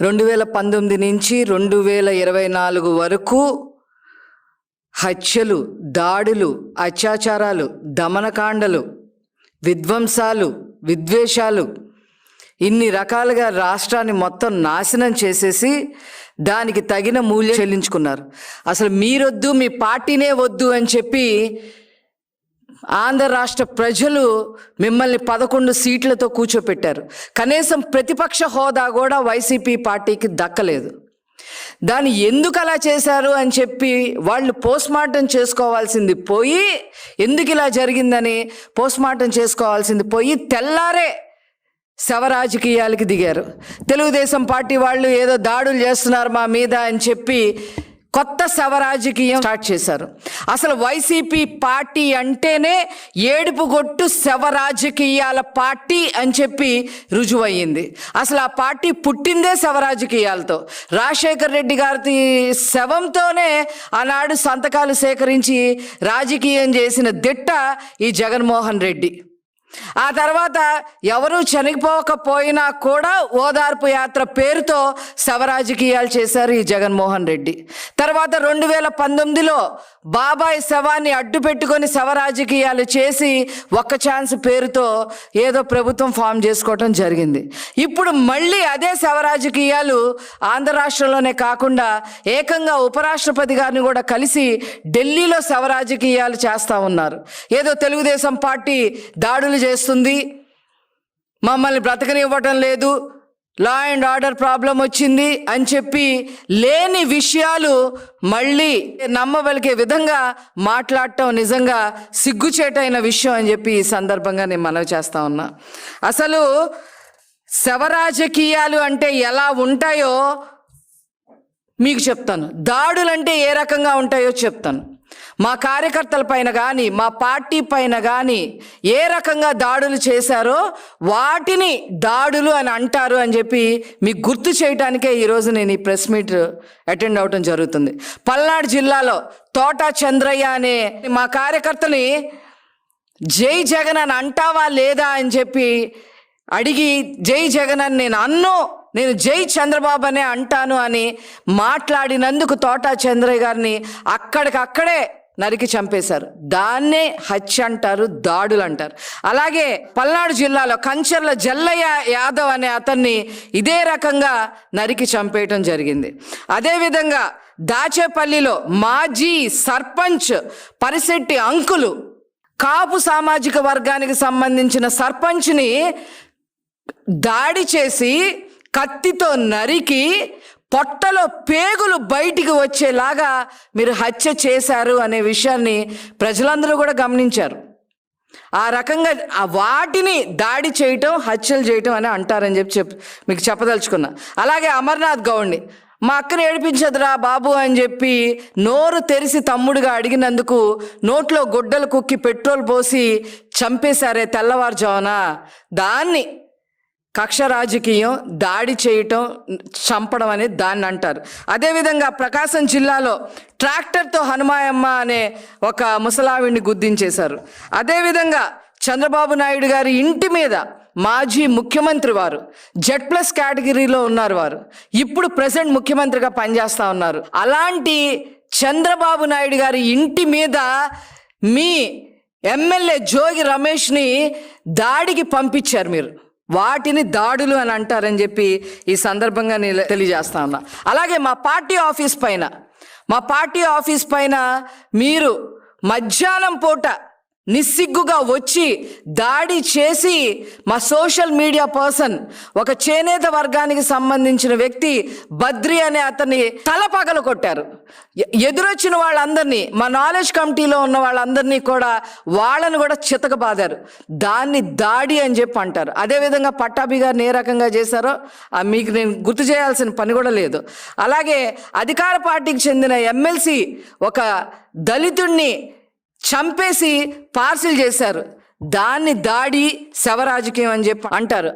రెండు వేల పంతొమ్మిది నుంచి రెండు వేల ఇరవై నాలుగు వరకు హత్యలు దాడులు అత్యాచారాలు దమనకాండలు విధ్వంసాలు విద్వేషాలు ఇన్ని రకాలుగా రాష్ట్రాన్ని మొత్తం నాశనం చేసేసి దానికి తగిన మూల్యం చెల్లించుకున్నారు. అసలు మీరొద్దు మీ పార్టీనే వద్దు అని చెప్పి ఆంధ్ర రాష్ట్ర ప్రజలు మిమ్మల్ని పదకొండు సీట్లతో కూర్చోపెట్టారు. కనీసం ప్రతిపక్ష హోదా కూడా వైసీపీ పార్టీకి దక్కలేదు. దాన్ని ఎందుకు అలా చేశారు అని చెప్పి వాళ్ళు పోస్ట్ మార్టం చేసుకోవాల్సింది పోయి ఎందుకు ఇలా జరిగిందని పోస్ట్ మార్టం చేసుకోవాల్సింది పోయి తెల్లారే శవ రాజకీయాలకి దిగారు. తెలుగుదేశం పార్టీ వాళ్ళు ఏదో దాడులు చేస్తున్నారు మా మీద అని చెప్పి కొత్త శవ రాజకీయం స్టార్ట్ చేశారు. అసలు వైసీపీ పార్టీ అంటేనే ఏడుపు గొట్టు శవ రాజకీయాల పార్టీ అని చెప్పి రుజువయ్యింది. అసలు ఆ పార్టీ పుట్టిందే శవ రాజకీయాలతో రాజశేఖర్ రెడ్డి గారి శవంతోనే ఆనాడు సంతకాలు సేకరించి రాజకీయం చేసిన దిట్ట ఈ జగన్మోహన్ రెడ్డి. ఆ తర్వాత ఎవరు చనిపోకపోయినా కూడా ఓదార్పు యాత్ర పేరుతో శవరాజకీయాలు చేశారు ఈ జగన్మోహన్ రెడ్డి. తర్వాత రెండు వేల పంతొమ్మిదిలో బాబాయ్ శవాన్ని అడ్డు పెట్టుకొని శవరాజకీయాలు చేసి ఒక్క ఛాన్స్ పేరుతో ఏదో ప్రభుత్వం ఫామ్ చేసుకోవటం జరిగింది. ఇప్పుడు మళ్ళీ అదే శవరాజకీయాలు ఆంధ్ర రాష్ట్రంలోనే కాకుండా ఏకంగా ఉపరాష్ట్రపతి గారిని కూడా కలిసి ఢిల్లీలో శవరాజకీయాలు చేస్తూ ఉన్నారు. ఏదో తెలుగుదేశం పార్టీ దాడులు చేస్తుంది. మమ్మల్ని బ్రతకనివ్వటం లేదు. లా అండ్ ఆర్డర్ ప్రాబ్లం వచ్చింది అని చెప్పి లేని విషయాలు మళ్ళీ నమ్మవలికే విధంగా మాట్లాడటం నిజంగా సిగ్గుచేటైన విషయం అని చెప్పి ఈ సందర్భంగా నేను మనవి చేస్తా ఉన్నా. అసలు శవరాజకీయాలు అంటే ఎలా ఉంటాయో మీకు చెప్తాను. దాడులు అంటే ఏ రకంగా ఉంటాయో చెప్తాను. మా కార్యకర్తల పైన కానీ మా పార్టీ పైన కానీ ఏ రకంగా దాడులు చేశారో వాటిని దాడులు అని అంటారు అని చెప్పి మీకు గుర్తు చేయడానికే ఈరోజు నేను ఈ ప్రెస్ మీట్ అటెండ్ అవటం జరుగుతుంది. పల్నాడు జిల్లాలో తోట చంద్రయ్య అనే మా కార్యకర్తని జై జగన్ అని అంటావా లేదా అని చెప్పి అడిగి జై జగన్ అని నేను అన్ను నేను జై చంద్రబాబు అనే అంటాను అని మాట్లాడినందుకు తోటా చంద్రయ్య గారిని అక్కడికక్కడే నరికి చంపేశారు. దాన్నే హత్య అంటారు దాడులు అంటారు అలాగే పల్నాడు జిల్లాలో కంచర్ల జల్లయ్య యాదవ్ అనే అతన్ని ఇదే రకంగా నరికి చంపేయటం జరిగింది. అదేవిధంగా దాచేపల్లిలో మాజీ సర్పంచ్ పరిశెట్టి అంకులు కాపు సామాజిక వర్గానికి సంబంధించిన సర్పంచ్ని దాడి చేసి కత్తితో నరికి పొట్టలో పేగులు బయటికి వచ్చేలాగా మీరు హత్య చేశారు అనే విషయాన్ని ప్రజలందరూ కూడా గమనించారు. ఆ రకంగా ఆ వాటిని దాడి చేయటం హత్యలు చేయటం అని అంటారని చెప్పి చెప్ మీకు చెప్పదలుచుకున్నా. అలాగే అమర్నాథ్ గౌడ్ని మా అక్కని ఏడిపించదురా బాబు అని చెప్పి నోరు తెరిసి తమ్ముడుగా అడిగినందుకు నోట్లో గుడ్డలు కుక్కి పెట్రోల్ పోసి చంపేశారే తెల్లవారుజామున. దాన్ని కక్ష రాజకీయం దాడి చేయటం చంపడం అనేది దాన్ని అంటారు. అదేవిధంగా ప్రకాశం జిల్లాలో ట్రాక్టర్తో హనుమాయమ్మ అనే ఒక ముసలావిడిని గుర్తించేశారు. అదేవిధంగా చంద్రబాబు నాయుడు గారి ఇంటి మీద మాజీ ముఖ్యమంత్రి వారు జెడ్ ప్లస్ కేటగిరీలో ఉన్నారు వారు. ఇప్పుడు ప్రజెంట్ ముఖ్యమంత్రిగా పనిచేస్తూ ఉన్నారు. అలాంటి చంద్రబాబు నాయుడు గారి ఇంటి మీద మీ ఎమ్మెల్యే జోగి రమేష్ని దాడికి పంపించారు మీరు. వాటిని దాడులు అని అంటారని చెప్పి ఈ సందర్భంగా నేను తెలియజేస్తా ఉన్నా. అలాగే మా పార్టీ ఆఫీస్ పైన మా పార్టీ ఆఫీస్ పైన మీరు మధ్యాహ్నం పూట నిస్సిగ్గుగా వచ్చి దాడి చేసి మా సోషల్ మీడియా పర్సన్ ఒక చేనేత వర్గానికి సంబంధించిన వ్యక్తి బద్రి అనే అతన్ని తల పగలు కొట్టారు. ఎదురొచ్చిన వాళ్ళందరినీ మా నాలెడ్జ్ కమిటీలో ఉన్న వాళ్ళందరినీ కూడా వాళ్ళని కూడా చితకబాదారు. దాన్ని దాడి అని చెప్పి అంటారు. అదేవిధంగా పట్టాభి గారిని ఏ రకంగా చేశారో ఆ మీకు నేను గుర్తు చేయాల్సిన పని కూడా లేదు. అలాగే అధికార పార్టీకి చెందిన ఎమ్మెల్సీ ఒక దళితుణ్ణి చంపేసి పార్సిల్ చేశారు. దాన్ని దాడి శవరాజకీయం అని చెప్పి అంటారు.